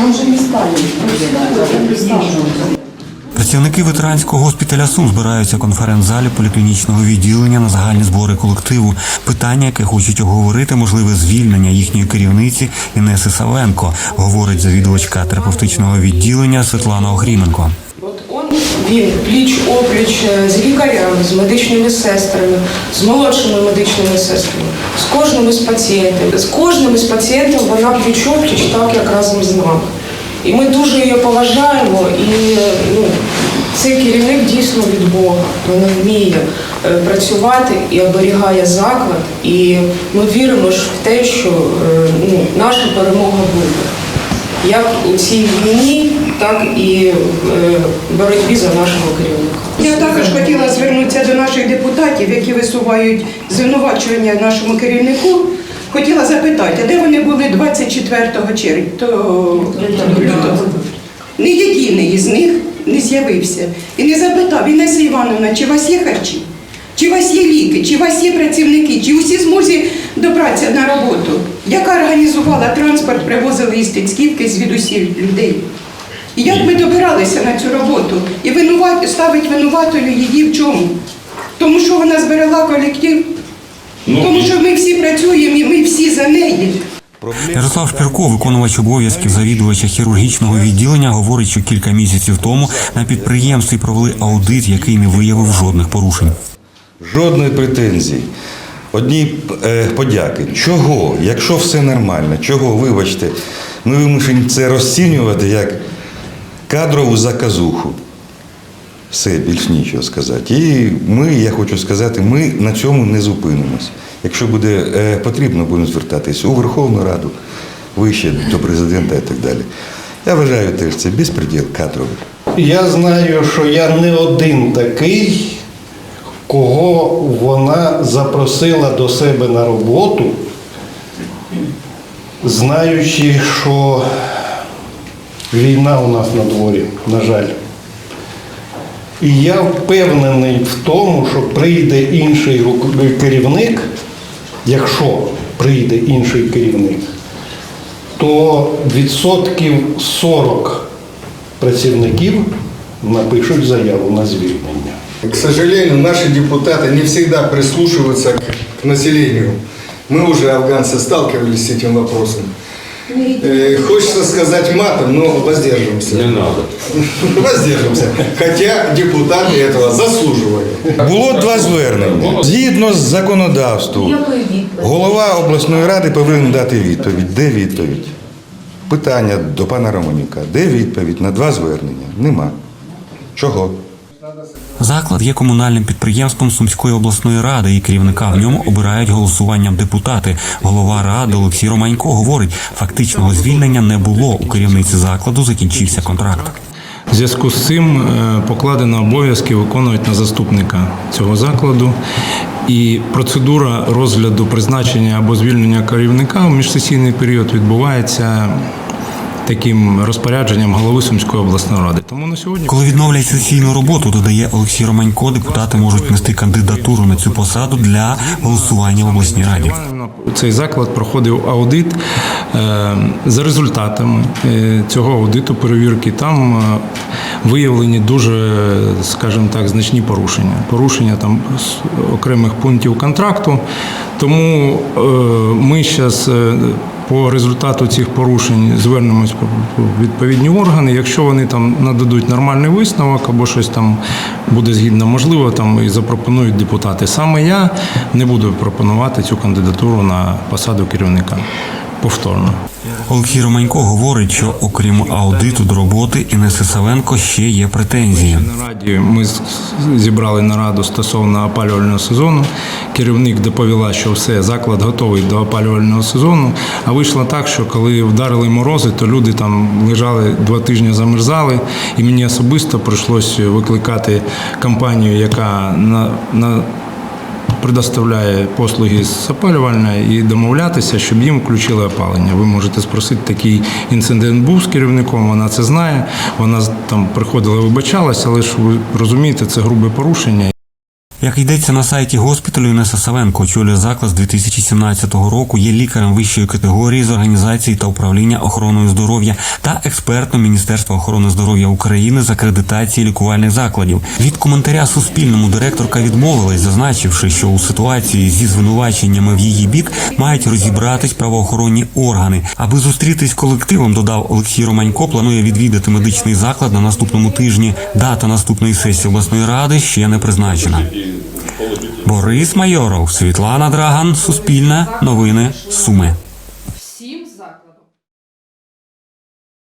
Там же міста є. Працівники ветеранського госпіталя Сум збираються в конференц-залі поліклінічного відділення на загальні збори колективу. Питання, яке хочуть обговорити, можливе звільнення їхньої керівниці Інеси Савенко, говорить завідувачка терапевтичного відділення Світлана Охріменко. Він пліч опліч е, з лікарями, з медичними сестрами, з молодшими медичними сестрами, з кожним із пацієнтів. З кожним із пацієнтів вона пліч опліч, так як разом з нами. І ми дуже її поважаємо, і е, ну, цей керівник дійсно від Бога. Вона вміє е, працювати і оберігає заклад. І ми віримо ж в те, що ну, наша перемога буде як у цій війні, так і е, боротьбі за нашого керівника. Я також хотіла звернутися до наших депутатів, які висувають звинувачення нашому керівнику. Хотіла запитати, а де вони були 24 червня? То... Ні єдиний із них не з'явився. І не запитав, Інеса Івановна, чи у вас є харчі? Чи у вас є ліки, чи у вас є працівники, чи усі змозі добратися на роботу? Яка організувала транспорт, привозили із Тицьківки звідусіль людей? І як ми добиралися на цю роботу? І винуват, ставить винуватою її в чому? Тому що вона зберегла колектив, тому що ми всі працюємо і ми всі за неї. Ярослав Шпірко, виконувач обов'язків завідувача хірургічного відділення, говорить, що кілька місяців тому на підприємстві провели аудит, який не виявив жодних порушень. Жодної претензії. Одні е, подяки. Чого? Якщо все нормально, чого, вибачте, ми вимушені це розцінювати як кадрову заказуху. Все, більш нічого сказати. І ми, я хочу сказати, ми на цьому не зупинимось. Якщо буде е, потрібно, будемо звертатись у Верховну Раду, вище до президента і так далі. Я вважаю теж це безпреділ кадровий. Я знаю, що я не один такий, кого вона запросила до себе на роботу, знаючи, що війна у нас на дворі, на жаль. І я впевнений в тому, що прийде інший ру- керівник, якщо прийде інший керівник, то відсотків 40 працівників напишуть заяву на звільнення. К сожалению, наши депутаты не всегда прислушиваются к, к населению. Мы уже, афганцы, сталкивались с этим вопросом. Э, хочется сказать матом, но воздержимся. Не надо. Воздержимся. Хотя депутаты этого заслуживают. Було два звернення. Згідно з законодавством, голова обласної ради повинен дати відповідь. Де відповідь? Питання до пана Романюка. Де відповідь на два звернення? Нема. Чого? Заклад є комунальним підприємством Сумської обласної ради, і керівника в ньому обирають голосуванням депутати. Голова ради Олексій Романько говорить, фактичного звільнення не було. У керівниці закладу закінчився контракт. В зв'язку з цим е, покладено обов'язки виконують на заступника цього закладу. І процедура розгляду призначення або звільнення керівника у міжсесійний період відбувається таким розпорядженням голови Сумської обласної ради. Тому на сьогодні Коли відновлять сесійну роботу, додає Олексій Романько, депутати можуть внести кандидатуру на цю посаду для голосування в обласній раді. Цей заклад проходив аудит е, за результатами е, цього аудиту перевірки. Там е, виявлені дуже, скажімо так, значні порушення. Порушення там окремих пунктів контракту. Тому ми зараз по результату цих порушень звернемось в відповідні органи. Якщо вони там нададуть нормальний висновок або щось там буде згідно можливо, там і запропонують депутати. Саме я не буду пропонувати цю кандидатуру на посаду керівника повторно. Олексій Романько говорить, що окрім аудиту до роботи Інеси Савенко ще є претензії. На раді ми зібрали нараду стосовно опалювального сезону. Керівник доповіла, що все, заклад готовий до опалювального сезону. А вийшло так, що коли вдарили морози, то люди там лежали два тижні замерзали, і мені особисто прийшлося викликати компанію, яка на, на предоставляє послуги з опалювальної і домовлятися, щоб їм включили опалення. Ви можете спросити, такий інцидент був з керівником, вона це знає. Вона там приходила, вибачалася, але ж ви розумієте, це грубе порушення. Як йдеться на сайті госпіталю, Інеса Савенко очолює заклад з 2017 року, є лікарем вищої категорії з організації та управління охороною здоров'я та експертом Міністерства охорони здоров'я України з акредитації лікувальних закладів. Від коментаря Суспільному директорка відмовилась, зазначивши, що у ситуації зі звинуваченнями в її бік мають розібратись правоохоронні органи. Аби зустрітись колективом, додав Олексій Романько, планує відвідати медичний заклад на наступному тижні. Дата наступної сесії обласної ради ще не призначена. Борис Майоров, Світлана Драган, Суспільне, Новини, Суми.